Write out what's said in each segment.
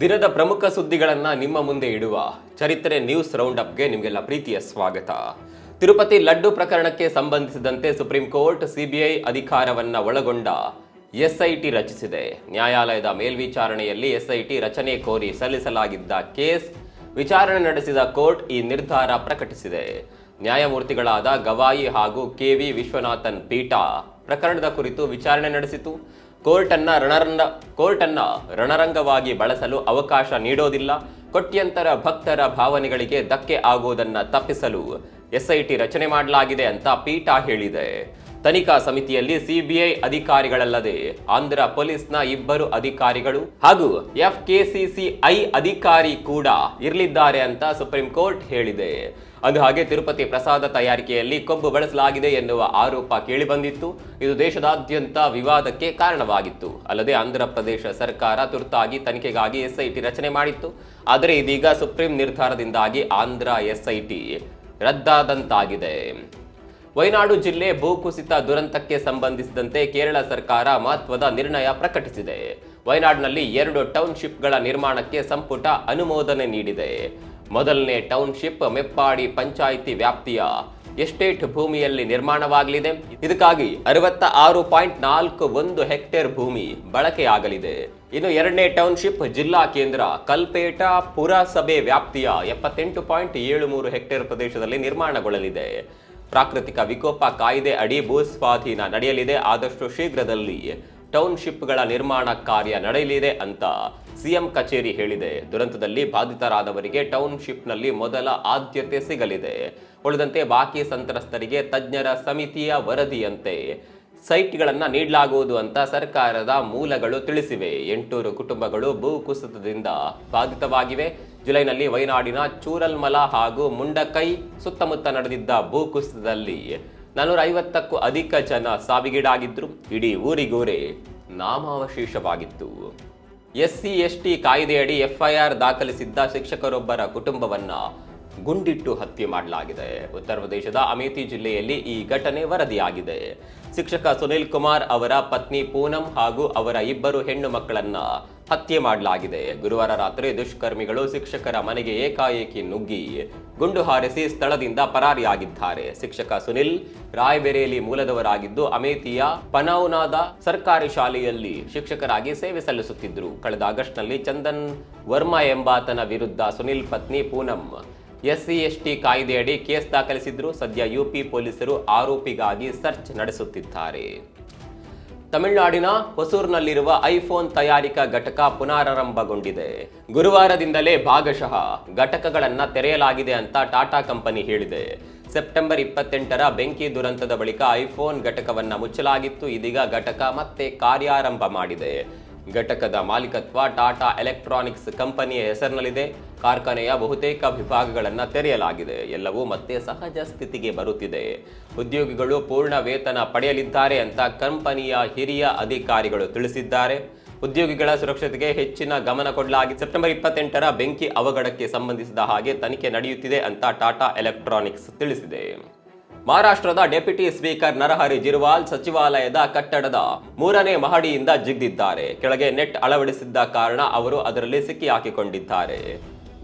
ದಿನದ ಪ್ರಮುಖ ಸುದ್ದಿಗಳನ್ನ ನಿಮ್ಮ ಮುಂದೆ ಇಡುವ ಚರಿತ್ರೆ ನ್ಯೂಸ್ ರೌಂಡ್ ಅಪ್ಗೆ ನಿಮಗೆಲ್ಲ ಪ್ರೀತಿಯ ಸ್ವಾಗತ. ತಿರುಪತಿ ಲಡ್ಡು ಪ್ರಕರಣಕ್ಕೆ ಸಂಬಂಧಿಸಿದಂತೆ ಸುಪ್ರೀಂ ಕೋರ್ಟ್ ಸಿಬಿಐ ಅಧಿಕಾರವನ್ನ ಒಳಗೊಂಡ ಎಸ್ಐಟಿ ರಚಿಸಿದೆ. ನ್ಯಾಯಾಲಯದ ಮೇಲ್ವಿಚಾರಣೆಯಲ್ಲಿ ಎಸ್ಐಟಿ ರಚನೆ ಕೋರಿ ಸಲ್ಲಿಸಲಾಗಿದ್ದ ಕೇಸ್ ವಿಚಾರಣೆ ನಡೆಸಿದ ಕೋರ್ಟ್ ಈ ನಿರ್ಧಾರ ಪ್ರಕಟಿಸಿದೆ. ನ್ಯಾಯಮೂರ್ತಿಗಳಾದ ಗವಾಯಿ ಹಾಗೂ ಕೆವಿ ವಿಶ್ವನಾಥನ್ ಪೀಠ ಪ್ರಕರಣದ ಕುರಿತು ವಿಚಾರಣೆ ನಡೆಸಿತು. ಕೋರ್ಟನ್ನ ರಣರಂಗ, ಕೋರ್ಟನ್ನು ರಣರಂಗವಾಗಿ ಬಳಸಲು ಅವಕಾಶ ನೀಡೋದಿಲ್ಲ. ಕೋಟ್ಯಂತರ ಭಕ್ತರ ಭಾವನೆಗಳಿಗೆ ಧಕ್ಕೆ ಆಗುವುದನ್ನು ತಪ್ಪಿಸಲು ಎಸ್ಐಟಿ ರಚನೆ ಮಾಡಲಾಗಿದೆ ಅಂತ ಪೀಠ ಹೇಳಿದೆ. ತನಿಖಾ ಸಮಿತಿಯಲ್ಲಿ ಸಿಬಿಐ ಅಧಿಕಾರಿಗಳಲ್ಲದೆ ಆಂಧ್ರ ಪೊಲೀಸ್ನ ಇಬ್ಬರು ಅಧಿಕಾರಿಗಳು ಹಾಗೂ ಎಫ್ ಕೆಸಿಸಿಐ ಅಧಿಕಾರಿ ಕೂಡ ಇರಲಿದ್ದಾರೆ ಅಂತ ಸುಪ್ರೀಂ ಕೋರ್ಟ್ ಹೇಳಿದೆ. ಅದು ಹಾಗೆ ತಿರುಪತಿ ಪ್ರಸಾದ ತಯಾರಿಕೆಯಲ್ಲಿ ಕೊಬ್ಬು ಬಳಸಲಾಗಿದೆ ಎನ್ನುವ ಆರೋಪ ಕೇಳಿಬಂದಿತ್ತು. ಇದು ದೇಶದಾದ್ಯಂತ ವಿವಾದಕ್ಕೆ ಕಾರಣವಾಗಿತ್ತು. ಅಲ್ಲದೆ ಆಂಧ್ರ ಪ್ರದೇಶ ಸರ್ಕಾರ ತುರ್ತಾಗಿ ತನಿಖೆಗಾಗಿ ಎಸ್ಐಟಿ ರಚನೆ ಮಾಡಿತ್ತು. ಆದರೆ ಇದೀಗ ಸುಪ್ರೀಂ ನಿರ್ಧಾರದಿಂದಾಗಿ ಆಂಧ್ರ ಎಸ್ಐಟಿ ರದ್ದಾದಂತಾಗಿದೆ. ವಯನಾಡು ಜಿಲ್ಲೆ ಭೂಕುಸಿತ ದುರಂತಕ್ಕೆ ಸಂಬಂಧಿಸಿದಂತೆ ಕೇರಳ ಸರ್ಕಾರ ಮಹತ್ವದ ನಿರ್ಣಯ ಪ್ರಕಟಿಸಿದೆ. ವಯನಾಡಿನಲ್ಲಿ ಎರಡು ಟೌನ್ಶಿಪ್ಗಳ ನಿರ್ಮಾಣಕ್ಕೆ ಸಂಪುಟ ಅನುಮೋದನೆ ನೀಡಿದೆ. ಮೊದಲನೇ ಟೌನ್ಶಿಪ್ ಮೆಪ್ಪಾಡಿ ಪಂಚಾಯಿತಿ ವ್ಯಾಪ್ತಿಯ ಎಸ್ಟೇಟ್ ಭೂಮಿಯಲ್ಲಿ ನಿರ್ಮಾಣವಾಗಲಿದೆ. ಇದಕ್ಕಾಗಿ ಅರವತ್ತ ಆರು ಪಾಯಿಂಟ್ ನಾಲ್ಕು ಒಂದು ಹೆಕ್ಟೇರ್ ಭೂಮಿ ಬಳಕೆಯಾಗಲಿದೆ. ಇನ್ನು ಎರಡನೇ ಟೌನ್ಶಿಪ್ ಜಿಲ್ಲಾ ಕೇಂದ್ರ ಕಲ್ಪೇಟ ಪುರಸಭೆ ವ್ಯಾಪ್ತಿಯ ಎಪ್ಪತ್ತೆಂಟು ಪಾಯಿಂಟ್ ಏಳು ಮೂರು ಹೆಕ್ಟೇರ್ ಪ್ರದೇಶದಲ್ಲಿ ನಿರ್ಮಾಣಗೊಳ್ಳಲಿದೆ. ಪ್ರಾಕೃತಿಕ ವಿಕೋಪ ಕಾಯ್ದೆ ಅಡಿ ಭೂಸ್ವಾಧೀನ ನಡೆಯಲಿದೆ. ಆದಷ್ಟು ಶೀಘ್ರದಲ್ಲಿ ಟೌನ್ಶಿಪ್ಗಳ ನಿರ್ಮಾಣ ಕಾರ್ಯ ನಡೆಯಲಿದೆ ಅಂತ ಸಿಎಂ ಕಚೇರಿ ಹೇಳಿದೆ. ದುರಂತದಲ್ಲಿ ಬಾಧಿತರಾದವರಿಗೆ ಟೌನ್ಶಿಪ್ನಲ್ಲಿ ಮೊದಲ ಆದ್ಯತೆ ಸಿಗಲಿದೆ. ಉಳಿದಂತೆ ಬಾಕಿ ಸಂತ್ರಸ್ತರಿಗೆ ತಜ್ಞರ ಸಮಿತಿಯ ವರದಿಯಂತೆ ಸೈಟ್ಗಳನ್ನು ನೀಡಲಾಗುವುದು ಅಂತ ಸರ್ಕಾರದ ಮೂಲಗಳು ತಿಳಿಸಿವೆ. ಎಂಟೂರು ಕುಟುಂಬಗಳು ಭೂಕುಸಿತದಿಂದ ಬಾಧಿತವಾಗಿವೆ. ಜುಲೈನಲ್ಲಿ ವೈನಾಡಿನ ಚೂರಲ್ಮಲ ಹಾಗೂ ಮುಂಡಕೈ ಸುತ್ತಮುತ್ತ ನಡೆದಿದ್ದ ಭೂಕುಸಿತದಲ್ಲಿ ನಾನೂರ ಐವತ್ತಕ್ಕೂ ಅಧಿಕ ಜನ ಸಾವಿಗೀಡಾಗಿದ್ದರು ಇಡೀ ಊರಿಗೂರೇ ನಾಮಾವಶೇಷವಾಗಿತ್ತು. ಎಸ್ಸಿ, ಎಸ್ಟಿ ಕಾಯ್ದೆಯಡಿ ಎಫ್ಐಆರ್ ದಾಖಲಿಸಿದ್ದ ಶಿಕ್ಷಕರೊಬ್ಬರ ಕುಟುಂಬವನ್ನ ಗುಂಡಿಟ್ಟು ಹತ್ಯೆ ಮಾಡಲಾಗಿದೆ. ಉತ್ತರ ಪ್ರದೇಶದ ಅಮೇಥಿ ಜಿಲ್ಲೆಯಲ್ಲಿ ಈ ಘಟನೆ ವರದಿಯಾಗಿದೆ. ಶಿಕ್ಷಕ ಸುನಿಲ್ ಕುಮಾರ್ ಅವರ ಪತ್ನಿ ಪೂನಂ ಹಾಗೂ ಅವರ ಇಬ್ಬರು ಹೆಣ್ಣು ಮಕ್ಕಳನ್ನ ಹತ್ಯೆ ಮಾಡಲಾಗಿದೆ. ಗುರುವಾರ ರಾತ್ರಿ ದುಷ್ಕರ್ಮಿಗಳು ಶಿಕ್ಷಕರ ಮನೆಗೆ ಏಕಾಏಕಿ ನುಗ್ಗಿ ಗುಂಡು ಹಾರಿಸಿ ಸ್ಥಳದಿಂದ ಪರಾರಿಯಾಗಿದ್ದಾರೆ. ಶಿಕ್ಷಕ ಸುನಿಲ್ ರಾಯ್ಬೆರೇಲಿ ಮೂಲದವರಾಗಿದ್ದು, ಅಮೇಥಿಯ ಪನೌನಾದ ಸರ್ಕಾರಿ ಶಾಲೆಯಲ್ಲಿ ಶಿಕ್ಷಕರಾಗಿ ಸೇವೆ ಸಲ್ಲಿಸುತ್ತಿದ್ದರು. ಕಳೆದ ಆಗಸ್ಟ್ನಲ್ಲಿ ಚಂದನ್ ವರ್ಮಾ ಎಂಬಾತನ ವಿರುದ್ಧ ಸುನಿಲ್ ಪತ್ನಿ ಪೂನಂ ಎಸ್ಸಿ ಎಸ್ಟಿ ಕಾಯ್ದೆಯಡಿ ಕೇಸ್ ದಾಖಲಿಸಿದ್ರು ಸದ್ಯ ಯುಪಿ ಪೊಲೀಸರು ಆರೋಪಿಗಾಗಿ ಸರ್ಚ್ ನಡೆಸುತ್ತಿದ್ದಾರೆ. ತಮಿಳುನಾಡಿನ ಹೊಸೂರಿನಲ್ಲಿರುವ ಐಫೋನ್ ತಯಾರಿಕಾ ಘಟಕ ಪುನರಾರಂಭಗೊಂಡಿದೆ. ಗುರುವಾರದಿಂದಲೇ ಭಾಗಶಃ ಘಟಕಗಳನ್ನ ತೆರೆಯಲಾಗಿದೆ ಅಂತ ಟಾಟಾ ಕಂಪನಿ ಹೇಳಿದೆ. ಸೆಪ್ಟೆಂಬರ್ ಇಪ್ಪತ್ತೆಂಟರ ಬೆಂಕಿ ದುರಂತದ ಬಳಿಕ ಐಫೋನ್ ಘಟಕವನ್ನ ಮುಚ್ಚಲಾಗಿತ್ತು. ಇದೀಗ ಘಟಕ ಮತ್ತೆ ಕಾರ್ಯಾರಂಭ ಮಾಡಿದೆ. ಘಟಕದ ಮಾಲೀಕತ್ವ ಟಾಟಾ ಎಲೆಕ್ಟ್ರಾನಿಕ್ಸ್ ಕಂಪನಿಯ ಹೆಸರಿನಲ್ಲಿದೆ. ಕಾರ್ಖಾನೆಯ ಬಹುತೇಕ ವಿಭಾಗಗಳನ್ನು ತೆರೆಯಲಾಗಿದೆ. ಎಲ್ಲವೂ ಮತ್ತೆ ಸಹಜ ಸ್ಥಿತಿಗೆ ಬರುತ್ತಿದೆ. ಉದ್ಯೋಗಿಗಳು ಪೂರ್ಣ ವೇತನ ಪಡೆಯಲಿದ್ದಾರೆ ಅಂತ ಕಂಪನಿಯ ಹಿರಿಯ ಅಧಿಕಾರಿಗಳು ತಿಳಿಸಿದ್ದಾರೆ. ಉದ್ಯೋಗಿಗಳ ಸುರಕ್ಷತೆಗೆ ಹೆಚ್ಚಿನ ಗಮನ ಕೊಡಲಾಗಿ ಸೆಪ್ಟೆಂಬರ್ ಇಪ್ಪತ್ತೆಂಟರ ಬೆಂಕಿ ಅವಘಡಕ್ಕೆ ಸಂಬಂಧಿಸಿದ ಹಾಗೆ ತನಿಖೆ ನಡೆಯುತ್ತಿದೆ ಅಂತ ಟಾಟಾ ಎಲೆಕ್ಟ್ರಾನಿಕ್ಸ್ ತಿಳಿಸಿದೆ. ಮಹಾರಾಷ್ಟ್ರದ ಡೆಪ್ಯೂಟಿ ಸ್ಪೀಕರ್ ನರಹರಿ ಜಿರ್ವಾಲ್ ಸಚಿವಾಲಯದ ಕಟ್ಟಡದ ಮೂರನೇ ಮಹಡಿಯಿಂದ ಜಿಗ್ದಿದ್ದಾರೆ. ಕೆಳಗೆ ನೆಟ್ ಅಳವಡಿಸಿದ್ದ ಕಾರಣ ಅವರು ಅದರಲ್ಲಿ ಸಿಕ್ಕಿ ಹಾಕಿಕೊಂಡಿದ್ದಾರೆ.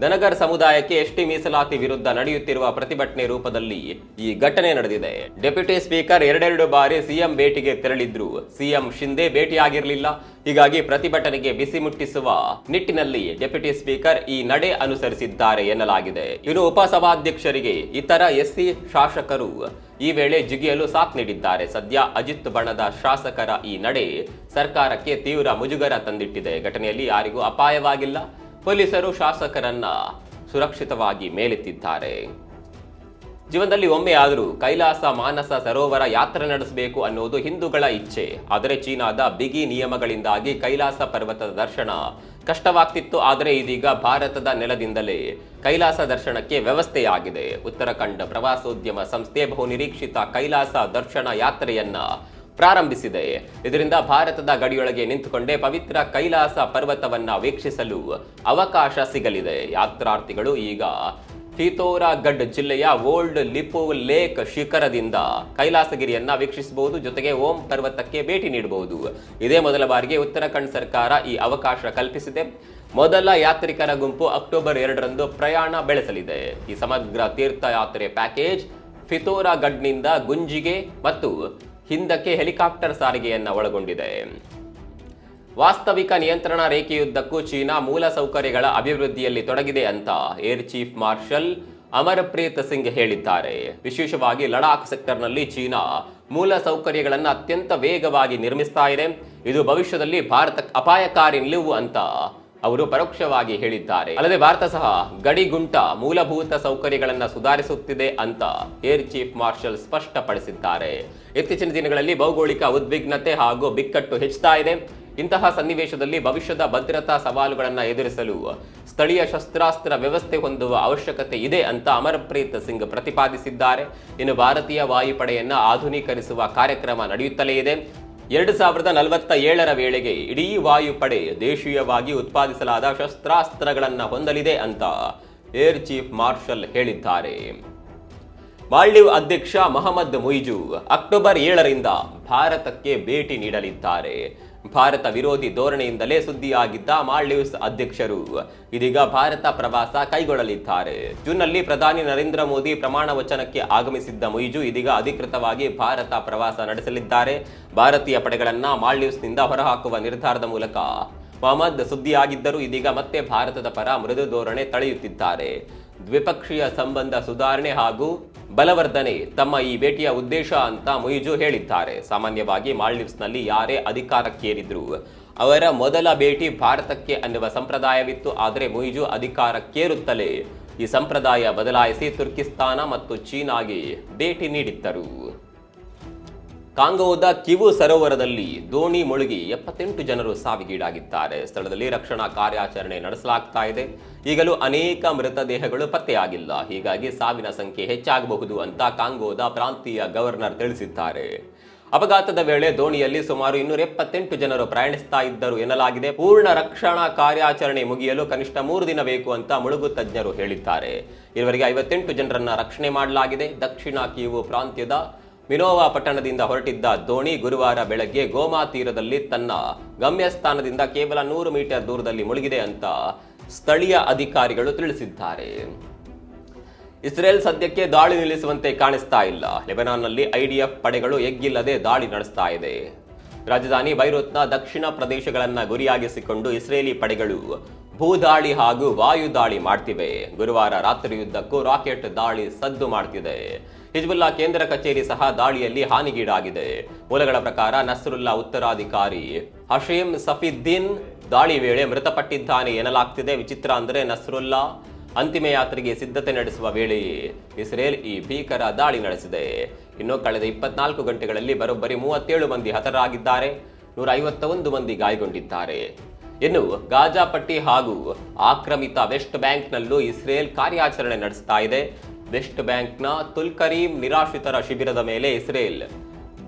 ದನಗರ್ ಸಮುದಾಯಕ್ಕೆ ಎಸ್ಟಿ ಮೀಸಲಾತಿ ವಿರುದ್ಧ ನಡೆಯುತ್ತಿರುವ ಪ್ರತಿಭಟನೆ ರೂಪದಲ್ಲಿ ಈ ಘಟನೆ ನಡೆದಿದೆ. ಡೆಪ್ಯೂಟಿ ಸ್ಪೀಕರ್ ಎರಡೆರಡು ಬಾರಿ ಸಿಎಂ ಭೇಟಿಗೆ ತೆರಳಿದ್ರು. ಸಿಎಂ ಶಿಂದೆ ಭೇಟಿಯಾಗಿರಲಿಲ್ಲ. ಹೀಗಾಗಿ ಪ್ರತಿಭಟನೆಗೆ ಬಿಸಿ ಮುಟ್ಟಿಸುವ ನಿಟ್ಟಿನಲ್ಲಿ ಡೆಪ್ಯೂಟಿ ಸ್ಪೀಕರ್ ಈ ನಡೆ ಅನುಸರಿಸಿದ್ದಾರೆ ಎನ್ನಲಾಗಿದೆ. ಇನ್ನು ಉಪಸಭಾಧ್ಯಕ್ಷರಿಗೆ ಇತರ ಎಸ್ಸಿ ಶಾಸಕರು ಈ ವೇಳೆ ಜಿಗಿಯಲು ಸಾಥ್ ನೀಡಿದ್ದಾರೆ. ಸದ್ಯ ಅಜಿತ್ ಬಣದ ಶಾಸಕರ ಈ ನಡೆ ಸರ್ಕಾರಕ್ಕೆ ತೀವ್ರ ಮುಜುಗರ ತಂದಿಟ್ಟಿದೆ. ಘಟನೆಯಲ್ಲಿ ಯಾರಿಗೂ ಅಪಾಯವಾಗಿಲ್ಲ. ಪೊಲೀಸರು ಶಾಸಕರನ್ನ ಸುರಕ್ಷಿತವಾಗಿ ಮೇಲೆತ್ತಿದ್ದಾರೆ. ಜೀವನದಲ್ಲಿ ಒಮ್ಮೆ ಆದರೂ ಕೈಲಾಸ ಮಾನಸ ಸರೋವರ ಯಾತ್ರೆ ನಡೆಸಬೇಕು ಅನ್ನೋದು ಹಿಂದೂಗಳ ಇಚ್ಛೆ. ಆದರೆ ಚೀನಾದ ಬಿಗಿ ನಿಯಮಗಳಿಂದಾಗಿ ಕೈಲಾಸ ಪರ್ವತದ ದರ್ಶನ ಕಷ್ಟವಾಗ್ತಿತ್ತು. ಆದರೆ ಇದೀಗ ಭಾರತದ ನೆಲದಿಂದಲೇ ಕೈಲಾಸ ದರ್ಶನಕ್ಕೆ ವ್ಯವಸ್ಥೆಯಾಗಿದೆ. ಉತ್ತರಾಖಂಡ ಪ್ರವಾಸೋದ್ಯಮ ಸಂಸ್ಥೆ ಬಹುನಿರೀಕ್ಷಿತ ಕೈಲಾಸ ದರ್ಶನ ಯಾತ್ರೆಯನ್ನ ಪ್ರಾರಂಭಿಸಿದೆ ಇದರಿಂದ ಭಾರತದ ಗಡಿಯೊಳಗೆ ನಿಂತುಕೊಂಡೇ ಪವಿತ್ರ ಕೈಲಾಸ ಪರ್ವತವನ್ನ ವೀಕ್ಷಿಸಲು ಅವಕಾಶ ಸಿಗಲಿದೆ. ಯಾತ್ರಾರ್ಥಿಗಳು ಈಗ ಪಿತೋರಾಗಢ್ ಜಿಲ್ಲೆಯ ಓಲ್ಡ್ ಲಿಪೋ ಲೇಕ್ ಶಿಖರದಿಂದ ಕೈಲಾಸಗಿರಿಯನ್ನ ವೀಕ್ಷಿಸಬಹುದು. ಜೊತೆಗೆ ಓಂ ಪರ್ವತಕ್ಕೆ ಭೇಟಿ ನೀಡಬಹುದು. ಇದೇ ಮೊದಲ ಬಾರಿಗೆ ಉತ್ತರಾಖಂಡ್ ಸರ್ಕಾರ ಈ ಅವಕಾಶ ಕಲ್ಪಿಸಿದೆ. ಮೊದಲ ಯಾತ್ರಿಕರ ಗುಂಪು ಅಕ್ಟೋಬರ್ ಎರಡರಂದು ಪ್ರಯಾಣ ಬೆಳೆಸಲಿದೆ. ಈ ಸಮಗ್ರ ತೀರ್ಥಯಾತ್ರೆ ಪ್ಯಾಕೇಜ್ ಫಿತೋರಾಗಢ್ನಿಂದ ಗುಂಜಿಗೆ ಮತ್ತು ಹಿಂದಕ್ಕೆ ಹೆಲಿಕಾಪ್ಟರ್ ಸಾರಿಗೆಯನ್ನು ಒಳಗೊಂಡಿದೆ. ವಾಸ್ತವಿಕ ನಿಯಂತ್ರಣ ರೇಖೆಯುದ್ದಕ್ಕೂ ಚೀನಾ ಮೂಲ ಸೌಕರ್ಯಗಳ ಅಭಿವೃದ್ಧಿಯಲ್ಲಿ ತೊಡಗಿದೆ ಅಂತ air chief marshal Amarpreet Singh ಹೇಳಿದ್ದಾರೆ. ವಿಶೇಷವಾಗಿ ಲಡಾಖ್ ಸೆಕ್ಟರ್ನಲ್ಲಿ ಚೀನಾ ಮೂಲ ಸೌಕರ್ಯಗಳನ್ನು ಅತ್ಯಂತ ವೇಗವಾಗಿ ನಿರ್ಮಿಸ್ತಾ ಇದೆ. ಇದು ಭವಿಷ್ಯದಲ್ಲಿ ಭಾರತಕ್ಕೆ ಅಪಾಯಕಾರಿ ನಿಲುವು ಅಂತ ಅವರು ಪರೋಕ್ಷವಾಗಿ ಹೇಳಿದ್ದಾರೆ. ಅಲ್ಲದೆ ಭಾರತ ಸಹ ಗಡಿಗುಂಟ ಮೂಲಭೂತ ಸೌಕರ್ಯಗಳನ್ನು ಸುಧಾರಿಸುತ್ತಿದೆ ಅಂತ ಏರ್ ಚೀಫ್ ಮಾರ್ಷಲ್ ಸ್ಪಷ್ಟಪಡಿಸಿದ್ದಾರೆ. ಇತ್ತೀಚಿನ ದಿನಗಳಲ್ಲಿ ಭೌಗೋಳಿಕ ಉದ್ವಿಗ್ನತೆ ಹಾಗೂ ಬಿಕ್ಕಟ್ಟು ಹೆಚ್ಚುತ್ತಾ ಇದೆ. ಇಂತಹ ಸನ್ನಿವೇಶದಲ್ಲಿ ಭವಿಷ್ಯದ ಭದ್ರತಾ ಸವಾಲುಗಳನ್ನು ಎದುರಿಸಲು ಸ್ಥಳೀಯ ಶಸ್ತ್ರಾಸ್ತ್ರ ವ್ಯವಸ್ಥೆ ಹೊಂದುವ ಅವಶ್ಯಕತೆ ಇದೆ ಅಂತ ಅಮರಪ್ರೀತ್ ಸಿಂಗ್ ಪ್ರತಿಪಾದಿಸಿದ್ದಾರೆ. ಇನ್ನು ಭಾರತೀಯ ವಾಯುಪಡೆಯನ್ನು ಆಧುನೀಕರಿಸುವ ಕಾರ್ಯಕ್ರಮ ನಡೆಯುತ್ತಲೇ ಇದೆ. ಎರಡು ಸಾವಿರದ ನಲವತ್ತ ಏಳರ ವೇಳೆಗೆ ಇಡೀ ವಾಯುಪಡೆ ದೇಶೀಯವಾಗಿ ಉತ್ಪಾದಿಸಲಾದ ಶಸ್ತ್ರಾಸ್ತ್ರಗಳನ್ನು ಹೊಂದಲಿದೆ ಅಂತ ಏರ್ ಚೀಫ್ ಮಾರ್ಷಲ್ ಹೇಳಿದ್ದಾರೆ. ಮಾಲ್ಡೀವ್ ಅಧ್ಯಕ್ಷ ಮೊಹಮ್ಮದ್ ಮುಯ್ಜು ಅಕ್ಟೋಬರ್ ಏಳರಿಂದ ಭಾರತಕ್ಕೆ ಭೇಟಿ ನೀಡಲಿದ್ದಾರೆ. ಭಾರತ ವಿರೋಧಿ ಧೋರಣೆಯಿಂದಲೇ ಸುದ್ದಿಯಾಗಿದ್ದ ಮಾಲ್ಡೀವ್ಸ್ ಅಧ್ಯಕ್ಷರು. ಇದೀಗ ಭಾರತ ಪ್ರವಾಸ ಕೈಗೊಳ್ಳಲಿದ್ದಾರೆ. ಜೂನ್ನಲ್ಲಿ ಪ್ರಧಾನಿ ನರೇಂದ್ರ ಮೋದಿ ಪ್ರಮಾಣ ವಚನಕ್ಕೆ ಆಗಮಿಸಿದ್ದ ಮೊಯ್ಜು ಇದೀಗ ಅಧಿಕೃತವಾಗಿ ಭಾರತ ಪ್ರವಾಸ ನಡೆಸಲಿದ್ದಾರೆ. ಭಾರತೀಯ ಪಡೆಗಳನ್ನ ಮಾಲ್ಡೀವ್ಸ್ನಿಂದ ಹೊರಹಾಕುವ ನಿರ್ಧಾರದ ಮೂಲಕ. ಮೊಹಮ್ಮದ್ ಸುದ್ದಿಯಾಗಿದ್ದರೂ ಇದೀಗ ಮತ್ತೆ ಭಾರತದ ಪರ ಮೃದು ಧೋರಣೆ ತಳೆಯುತ್ತಿದ್ದಾರೆ. ದ್ವಿಪಕ್ಷೀಯ ಸಂಬಂಧ ಸುಧಾರಣೆ ಹಾಗೂ ಬಲವರ್ಧನೆ ತಮ್ಮ ಈ ಭೇಟಿಯ ಉದ್ದೇಶ ಅಂತ ಮುಯಿಜು ಹೇಳಿದ್ದಾರೆ. ಸಾಮಾನ್ಯವಾಗಿ ಮಾಲ್ಡೀವ್ಸ್ನಲ್ಲಿ ಯಾರೇ ಅಧಿಕಾರಕ್ಕೇರಿದ್ರು ಅವರ ಮೊದಲ ಭೇಟಿ ಭಾರತಕ್ಕೆ ಅನ್ನುವ ಸಂಪ್ರದಾಯವಿತ್ತು. ಆದರೆ ಮುಯಿಜು ಅಧಿಕಾರಕ್ಕೇರುತ್ತಲೇ ಈ ಸಂಪ್ರದಾಯ ಬದಲಾಯಿಸಿ ತುರ್ಕಿಸ್ತಾನ ಮತ್ತು ಚೀನಾಗೆ ಭೇಟಿ ನೀಡಿದ್ದರು. ಕಾಂಗೋದ ಕಿವು ಸರೋವರದಲ್ಲಿ ದೋಣಿ ಮುಳುಗಿ ಎಪ್ಪತ್ತೆಂಟು ಜನರು ಸಾವಿಗೀಡಾಗಿದ್ದಾರೆ. ಸ್ಥಳದಲ್ಲಿ ರಕ್ಷಣಾ ಕಾರ್ಯಾಚರಣೆ ನಡೆಸಲಾಗ್ತಾ ಇದೆ. ಈಗಲೂ ಅನೇಕ ಮೃತದೇಹಗಳು ಪತ್ತೆಯಾಗಿಲ್ಲ. ಹೀಗಾಗಿ ಸಾವಿನ ಸಂಖ್ಯೆ ಹೆಚ್ಚಾಗಬಹುದು ಅಂತ ಕಾಂಗೋದ ಪ್ರಾಂತೀಯ ಗವರ್ನರ್ ತಿಳಿಸಿದ್ದಾರೆ. ಅಪಘಾತದ ವೇಳೆ ದೋಣಿಯಲ್ಲಿ ಸುಮಾರು ಇನ್ನೂರ ಎಪ್ಪತ್ತೆಂಟು ಜನರು ಪ್ರಯಾಣಿಸ್ತಾ ಇದ್ದರು ಎನ್ನಲಾಗಿದೆ. ಪೂರ್ಣ ರಕ್ಷಣಾ ಕಾರ್ಯಾಚರಣೆ ಮುಗಿಯಲು ಕನಿಷ್ಠ ಮೂರು ದಿನ ಬೇಕು ಅಂತ ಮುಳುಗು ತಜ್ಞರು ಹೇಳಿದ್ದಾರೆ. ಇವರಿಗೆ ಐವತ್ತೆಂಟು ಜನರನ್ನ ರಕ್ಷಣೆ ಮಾಡಲಾಗಿದೆ. ದಕ್ಷಿಣ ಕೀವು ಪ್ರಾಂತ್ಯದ ಮಿನೋವಾ ಪಟ್ಟಣದಿಂದ ಹೊರಟಿದ್ದ ದೋಣಿ ಗುರುವಾರ ಬೆಳಗ್ಗೆ ಗೋಮಾ ತೀರದಲ್ಲಿ ತನ್ನ ಗಮ್ಯಸ್ಥಾನದಿಂದ ಕೇವಲ ನೂರು ಮೀಟರ್ ದೂರದಲ್ಲಿ ಮುಳುಗಿದೆ ಅಂತ ಸ್ಥಳೀಯ ಅಧಿಕಾರಿಗಳು ತಿಳಿಸಿದ್ದಾರೆ. ಇಸ್ರೇಲ್ ಸದ್ಯಕ್ಕೆ ದಾಳಿ ನಿಲ್ಲಿಸುವಂತೆ ಕಾಣಿಸ್ತಾ ಇಲ್ಲ. ಲೆಬನಾನ್ನಲ್ಲಿ ಐಡಿಎಫ್ ಪಡೆಗಳು ಎಗ್ಗಿಲ್ಲದೆ ದಾಳಿ ನಡೆಸ್ತಾ ಇದೆ. ರಾಜಧಾನಿ ಬೈರೂತ್ನ ದಕ್ಷಿಣ ಪ್ರದೇಶಗಳನ್ನ ಗುರಿಯಾಗಿಸಿಕೊಂಡು ಇಸ್ರೇಲಿ ಪಡೆಗಳು ಭೂದಾಳಿ ಹಾಗೂ ವಾಯು ದಾಳಿ ಮಾಡ್ತಿವೆ. ಗುರುವಾರ ರಾತ್ರಿಯುದ್ದಕ್ಕೂ ರಾಕೆಟ್ ದಾಳಿ ಸದ್ದು ಮಾಡ್ತಿದೆ. ಹಿಜ್ಬುಲ್ಲಾ ಕೇಂದ್ರ ಕಚೇರಿ ಸಹ ದಾಳಿಯಲ್ಲಿ ಹಾನಿಗೀಡಾಗಿದೆ. ಮೂಲಗಳ ಪ್ರಕಾರ ನಸ್ರುಲ್ಲಾ ಉತ್ತರಾಧಿಕಾರಿ ಹಶೀಂ ಸಫಿದ್ದೀನ್ ದಾಳಿ ವೇಳೆ ಮೃತಪಟ್ಟಿದ್ದಾನೆ ಎನ್ನಲಾಗ್ತಿದೆ. ವಿಚಿತ್ರ ಅಂದರೆ ನಸ್ರುಲ್ಲಾ ಅಂತಿಮ ಯಾತ್ರೆಗೆ ಸಿದ್ಧತೆ ನಡೆಸುವ ವೇಳೆಯೇ ಇಸ್ರೇಲ್ ಈ ಭೀಕರ ದಾಳಿ ನಡೆಸಿದೆ. ಇನ್ನು ಕಳೆದ ಇಪ್ಪತ್ನಾಲ್ಕು ಗಂಟೆಗಳಲ್ಲಿ ಬರೋಬ್ಬರಿ ಮೂವತ್ತೇಳು ಮಂದಿ ಹತರಾಗಿದ್ದಾರೆ. ನೂರ ಐವತ್ತ ಒಂದು ಮಂದಿ ಗಾಯಗೊಂಡಿದ್ದಾರೆ. ಇನ್ನು ಗಾಜಾ ಪಟ್ಟಿ ಹಾಗೂ ಆಕ್ರಮಿತ ವೆಸ್ಟ್ ಬ್ಯಾಂಕ್ನಲ್ಲೂ ಇಸ್ರೇಲ್ ಕಾರ್ಯಾಚರಣೆ ನಡೆಸ್ತಾ ಇದೆ. ವೆಸ್ಟ್ ಬ್ಯಾಂಕ್ನ ತುಲ್ಕರೀಂ ನಿರಾಶ್ರಿತರ ಶಿಬಿರದ ಮೇಲೆ ಇಸ್ರೇಲ್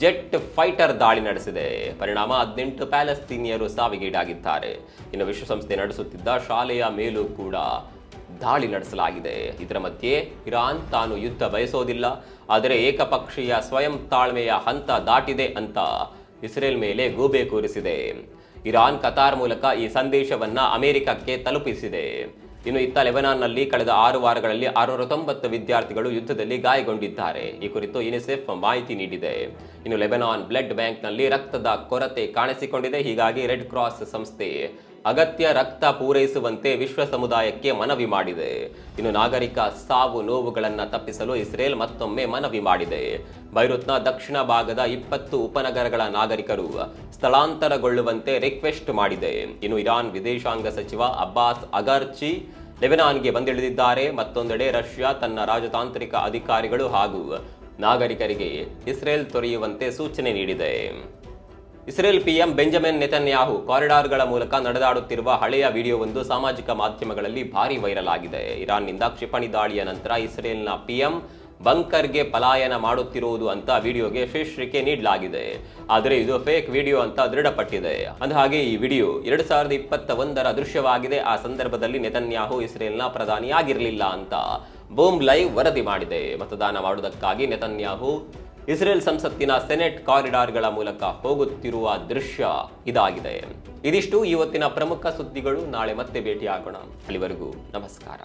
ಜೆಟ್ ಫೈಟರ್ ದಾಳಿ ನಡೆಸಿದೆ. ಪರಿಣಾಮ ಹದಿನೆಂಟು ಪ್ಯಾಲೆಸ್ತೀನಿಯರು ಸಾವಿಗೀಡಾಗಿದ್ದಾರೆ. ಇನ್ನು ವಿಶ್ವಸಂಸ್ಥೆ ನಡೆಸುತ್ತಿದ್ದ ಶಾಲೆಯ ಮೇಲೂ ಕೂಡ ದಾಳಿ ನಡೆಸಲಾಗಿದೆ. ಇದರ ಮಧ್ಯೆ ಇರಾನ್ ತಾನು ಯುದ್ಧ ಬಯಸೋದಿಲ್ಲ, ಆದರೆ ಏಕಪಕ್ಷೀಯ ಸ್ವಯಂ ತಾಳ್ಮೆಯ ಹಂತ ದಾಟಿದೆ ಅಂತ ಇಸ್ರೇಲ್ ಮೇಲೆ ಗೂಬೆ ಕೂರಿಸಿದೆ. ಇರಾನ್, ಕತಾರ್ ಮೂಲಕ ಈ ಸಂದೇಶವನ್ನ ಅಮೆರಿಕಕ್ಕೆ ತಲುಪಿಸಿದೆ. ಇನ್ನು ಇತ್ತ ಲೆಬನಾನ್ನಲ್ಲಿ ಕಳೆದ ಆರು ವಾರಗಳಲ್ಲಿ ಆರುನೂರ ತೊಂಬತ್ತು ವಿದ್ಯಾರ್ಥಿಗಳು ಯುದ್ಧದಲ್ಲಿ ಗಾಯಗೊಂಡಿದ್ದಾರೆ. ಈ ಕುರಿತು ಯುನಿಸೆಫ್ ಮಾಹಿತಿ ನೀಡಿದೆ. ಇನ್ನು ಲೆಬನಾನ್ ಬ್ಲಡ್ ಬ್ಯಾಂಕ್ನಲ್ಲಿ ರಕ್ತದ ಕೊರತೆ ಕಾಣಿಸಿಕೊಂಡಿದೆ. ಹೀಗಾಗಿ ರೆಡ್ ಕ್ರಾಸ್ ಸಂಸ್ಥೆ ಅಗತ್ಯ ರಕ್ತ ಪೂರೈಸುವಂತೆ ವಿಶ್ವ ಸಮುದಾಯಕ್ಕೆ ಮನವಿ ಮಾಡಿದೆ. ಇನ್ನು ನಾಗರಿಕ ಸಾವು ನೋವುಗಳನ್ನು ತಪ್ಪಿಸಲು ಇಸ್ರೇಲ್ ಮತ್ತೊಮ್ಮೆ ಮನವಿ ಮಾಡಿದೆ. ಬೈರುತ್ನ ದಕ್ಷಿಣ ಭಾಗದ ಇಪ್ಪತ್ತು ಉಪನಗರಗಳ ನಾಗರಿಕರು ಸ್ಥಳಾಂತರಗೊಳ್ಳುವಂತೆ ರಿಕ್ವೆಸ್ಟ್ ಮಾಡಿದೆ. ಇನ್ನು ಇರಾನ್ ವಿದೇಶಾಂಗ ಸಚಿವ ಅಬ್ಬಾಸ್ ಅಗರ್ಚಿ ಲೆಬನಾನ್ಗೆ ಬಂದಿಳಿದಿದ್ದಾರೆ. ಮತ್ತೊಂದೆಡೆ ರಷ್ಯಾ ತನ್ನ ರಾಜತಾಂತ್ರಿಕ ಅಧಿಕಾರಿಗಳು ಹಾಗೂ ನಾಗರಿಕರಿಗೆ ಇಸ್ರೇಲ್ ತೊರೆಯುವಂತೆ ಸೂಚನೆ ನೀಡಿದೆ. ಇಸ್ರೇಲ್ ಪಿಎಂ ಬೆಂಜಮಿನ್ ನೆತನ್ಯಾಹು ಕಾರಿಡಾರ್ಗಳ ಮೂಲಕ ನಡೆದಾಡುತ್ತಿರುವ ಹಳೆಯ ವಿಡಿಯೋವೊಂದು ಸಾಮಾಜಿಕ ಮಾಧ್ಯಮಗಳಲ್ಲಿ ಭಾರಿ ವೈರಲ್ ಆಗಿದೆ. ಇರಾನ್ನಿಂದ ಕ್ಷಿಪಣಿ ದಾಳಿಯ ನಂತರ ಇಸ್ರೇಲ್ನ ಪಿಎಂ ಬಂಕರ್ಗೆ ಪಲಾಯನ ಮಾಡುತ್ತಿರುವುದು ಅಂತ ವಿಡಿಯೋಗೆ ಶೀರ್ಷಿಕೆ ನೀಡಲಾಗಿದೆ. ಆದರೆ ಇದು ಫೇಕ್ ವಿಡಿಯೋ ಅಂತ ದೃಢಪಟ್ಟಿದೆ. ಅಂದಹಾಗೆ, ಈ ವಿಡಿಯೋ ಎರಡು ಸಾವಿರದ ಇಪ್ಪತ್ತ ಒಂದರ ದೃಶ್ಯವಾಗಿದೆ. ಆ ಸಂದರ್ಭದಲ್ಲಿ ನೆತನ್ಯಾಹು ಇಸ್ರೇಲ್ನ ಪ್ರಧಾನಿಯಾಗಿರಲಿಲ್ಲ ಅಂತ ಬೂಮ್ ಲೈವ್ ವರದಿ ಮಾಡಿದೆ. ಮತದಾನ ಮಾಡುವುದಕ್ಕಾಗಿ ನೆತನ್ಯಾಹು ಇಸ್ರೇಲ್ ಸಂಸತ್ತಿನ ಸೆನೆಟ್ ಕಾರಿಡಾರ್ಗಳ ಮೂಲಕ ಹೋಗುತ್ತಿರುವ ದೃಶ್ಯ ಇದಾಗಿದೆ. ಇದಿಷ್ಟು ಇವತ್ತಿನ ಪ್ರಮುಖ ಸುದ್ದಿಗಳು. ನಾಳೆ ಮತ್ತೆ ಭೇಟಿಯಾಗೋಣ. ಅಲ್ಲಿವರೆಗೂ ನಮಸ್ಕಾರ.